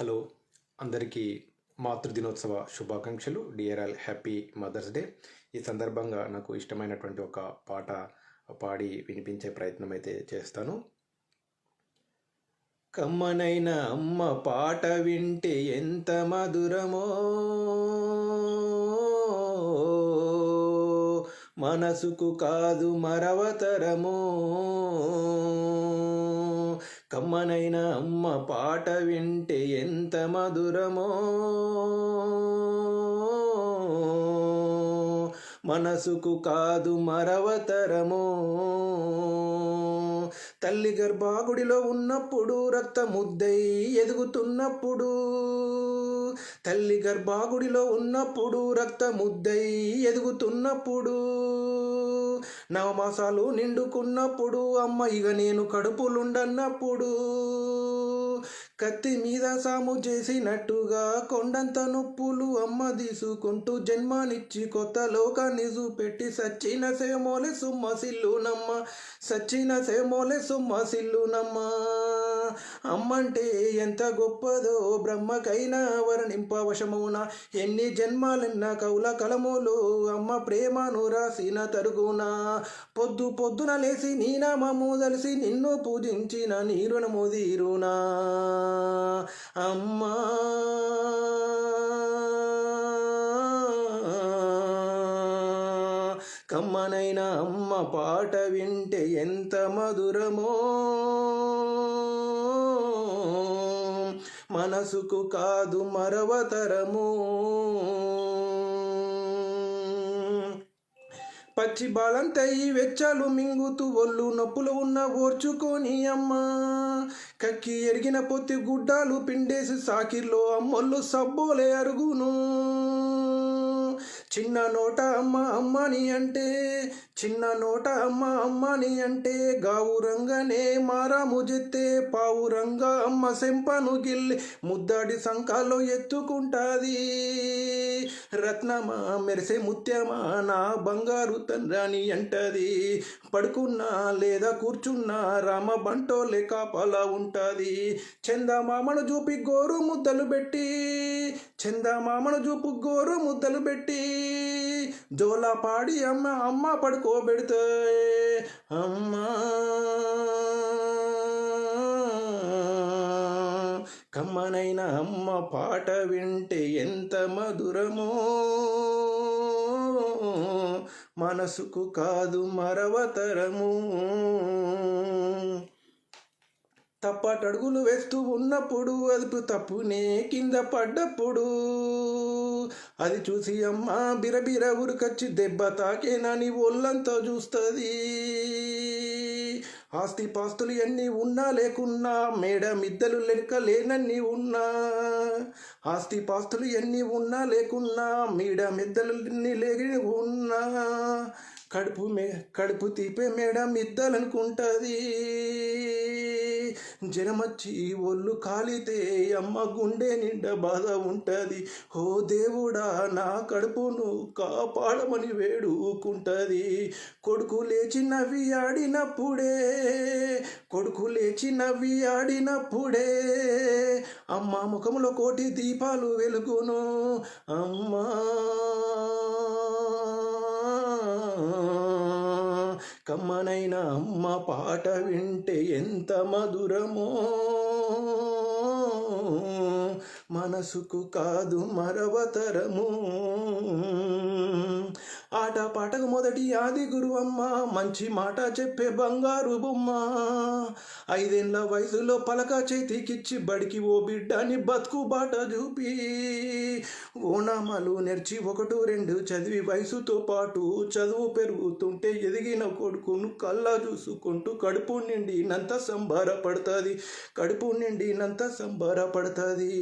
Hello అందరికీ మాతృదినోత్సవ శుభాకాంక్షలు. DRL happy mother's day. ఈ సందర్భంగా నాకు ఇష్టమైనటువంటి ఒక పాట పాడి వినిపించే ప్రయత్నం అయితే చేస్తాను. కమ్మనైన అమ్మ పాట వింటే ఎంత మధురమో. మనసుకు కాదు మరవతరమో. కమ్మనైన అమ్మ పాట వింటే ఎంత మధురమో. మనసుకు కాదు మరవతరమో. తల్లి గర్భాగుడిలో ఉన్నప్పుడు రక్త ముద్దై ఎదుగుతున్నప్పుడు తల్లి గర్భాగుడిలో ఉన్నప్పుడు రక్తముద్దై ఎదుగుతున్నప్పుడు నవమాసాలు నిండుకున్నప్పుడు అమ్మ ఇక నేను కడుపులుండన్నప్పుడు కత్తి మీద సాము చేసినట్టుగా కొండంత నొప్పులు అమ్మ తీసుకుంటూ జన్మనిచ్చి కొత్త లోకాన్ని చూపెట్టి సచ్చిన సేమోలే సుమ్మ సిల్లునమ్మ సచ్చిన సేమోలే సుమ్మ సిల్లునమ్మా. అమ్మంటే ఎంత గొప్పదో బ్రహ్మకైనా వర్ణింపవశమున ఎన్ని జన్మాలెన్న కౌల కలములు అమ్మ ప్రేమను రాసిన తరుగున. పొద్దు పొద్దున లేసి నీ నామము తెలిసి నిన్ను పూజించిన నీ రుణము తీరునా. అమ్మా! పాట వింటే ఎంత మధురమో. మనసుకు కాదు మరవతరము. పచ్చి బాలంతయి వెచ్చాలు మింగుతూ ఒళ్ళు నొప్పులు ఉన్న ఓర్చుకొని అమ్మా. కక్కి ఎరిగిన పొత్తి గుడ్డాలు పిండేసి సాకిర్లో అమ్మొల్లు సబ్బోలే అరుగును. చిన్న నోట అమ్మ అమ్మని అంటే చిన్న నోట అమ్మ అమ్మని అంటే గావురంగనే మారాము జెత్తే పావురంగా అమ్మ సెంపను గిల్లి ముద్దాడి సంఖాలో ఎత్తుకుంటాది. రత్నమా మెరిసే ముత్యమా నా బంగారు తండ్రాని అంటది. పడుకున్నా లేదా కూర్చున్నా రామ బంటోలే కాపలా ఉంటుంది. చందమామను చూపి గోరు ముద్దలు పెట్టి చందమామను చూపు గోరు ముద్దలు పెట్టి జోలా పాడి అమ్మ అమ్మ పడుకోబెడితే అమ్మా. కమ్మనైన అమ్మ పాట వింటే ఎంత మధురమో. మనసుకు కాదు మరవతరము. తప్పటడుగులు వేస్తూ ఉన్నప్పుడు అదుపు తప్పునే కింద పడ్డప్పుడు. అది చూసి అమ్మ బిరబిర ఉరికొచ్చి దెబ్బ తాకేనని ఒళ్ళంతా చూస్తుంది. ఆస్తి పాస్తులు ఎన్ని ఉన్నా లేకున్నా మేడ మిద్దలు లెక్క లేనన్ని ఉన్నా. ఆస్తి పాస్తులు ఎన్ని ఉన్నా లేకున్నా మేడ మిద్దలు ఎన్ని లేని ఉన్నా. కడుపు మే కడుపు తీపే మేడ మిద్దలనుకుంటుంది. జనమచ్చి ఒళ్ళు కాలితే అమ్మ గుండె నిండా బాధ ఉంటుంది. ఓ దేవుడా నా కడుపును కాపాడమని వేడుకుంటుంది. కొడుకు లేచి నవ్వి ఆడినప్పుడే కొడుకు లేచి నవ్వి ఆడినప్పుడే అమ్మ ముఖంలో కోటి దీపాలు వెలుగును. అమ్మా కమ్మనైన అమ్మ పాట వింటే ఎంత మధురమో. మనసుకు కాదు మరవతరము. ఆట పాటకు మొదటి ఆది గురు అమ్మ మంచి మాట చెప్పే బంగారు బొమ్మ. ఐదేళ్ళ వయసులో పలక చేతికిచ్చి బడికి ఓ బిడ్డని బతుకు బాట చూపి ఓనామాలు నేర్చి ఒకటి రెండు చదివి వయసుతో పాటు చదువు పెరుగుతుంటే ఎదిగిన కొడుకును కల్లా చూసుకుంటూ కడుపు నిండినంత సంబరపడుతుంది కడుపు నిండినంత సంబరపడుతుంది.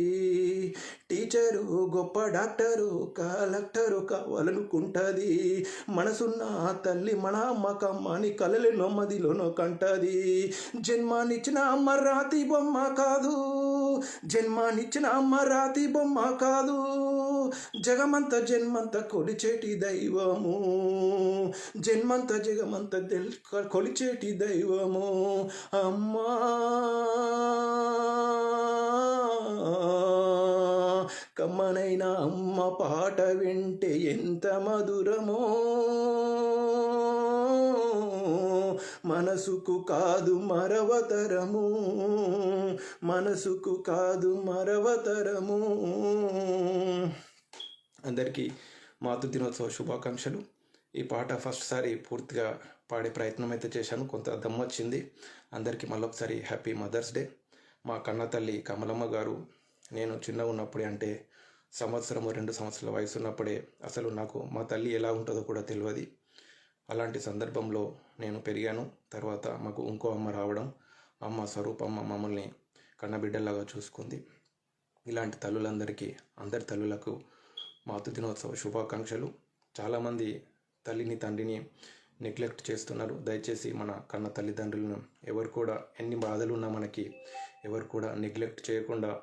టీచరు గొప్ప డాక్టరు కలెక్టరు కావాలనుకుంటుంది. మనసున్న తల్లి మన అమ్మకమ్మని కలలెనో మదిలోనో కంటది. జన్మానిచ్చిన అమ్మ రాతి బొమ్మ కాదు. జన్మానిచ్చిన అమ్మ రాతి బొమ్మ కాదు. జగమంత జన్మంత కొలిచేటి దైవము. జన్మంత జగమంత తెల్ కొలిచేటి దైవము. అమ్మా! కమ్మనైనా అమ్మ పాట వింటే ఎంత మధురమో. మనసుకు కాదు మరవతరము. మనసుకు కాదు మరవతరము. అందరికీ మాతృ దినోత్సవ శుభాకాంక్షలు. ఈ పాట ఫస్ట్ సారి పూర్తిగా పాడే ప్రయత్నం అయితే చేశాను. కొంత దమ్మొచ్చింది అందరికీ మళ్ళొకసారి హ్యాపీ మదర్స్ డే. మా కన్నతల్లి కమలమ్మ గారు నేను చిన్న ఉన్నప్పుడే అంటే సంవత్సరము రెండు సంవత్సరాల వయసు ఉన్నప్పుడే అసలు నాకు మా తల్లి ఎలా ఉంటుందో కూడా తెలియదు అలాంటి సందర్భంలో నేను పెరిగాను. తర్వాత మాకు ఇంకో అమ్మ రావడం అమ్మ స్వరూపమ్మ మమ్మల్ని కన్నబిడ్డలాగా చూసుకుంది. ఇలాంటి తల్లులందరికీ అందరి తల్లులకు మాతృ దినోత్సవ శుభాకాంక్షలు. చాలామంది తల్లిని తండ్రిని నెగ్లెక్ట్ చేస్తున్నారు. దయచేసి మన కన్న తల్లిదండ్రులను ఎవరు కూడా ఎన్ని బాధలు ఉన్నా మనకి ఎవరు కూడా నెగ్లెక్ట్ చేయకుండా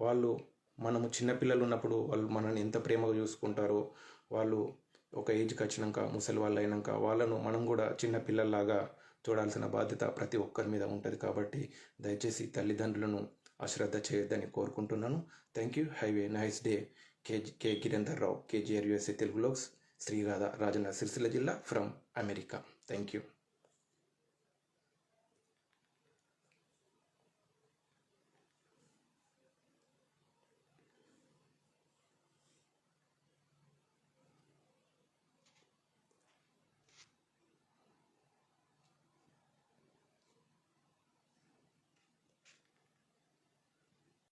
వాళ్ళు మనము చిన్నపిల్లలు ఉన్నప్పుడు వాళ్ళు మనల్ని ఎంత ప్రేమగా చూసుకుంటారో వాళ్ళు ఒక ఏజ్కి వచ్చినాక ముసలి వాళ్ళు అయినాక వాళ్ళను మనం కూడా చిన్న పిల్లల్లాగా చూడాల్సిన బాధ్యత ప్రతి ఒక్కరి మీద ఉంటుంది కాబట్టి దయచేసి తల్లిదండ్రులను అశ్రద్ధ చేయొద్దని కోరుకుంటున్నాను. Thank you have a nice day K K Girender Rao KGR USA Telugu Sriradha Rajanna Sircilla జిల్లా ఫ్రమ్ అమెరికా థ్యాంక్ యూ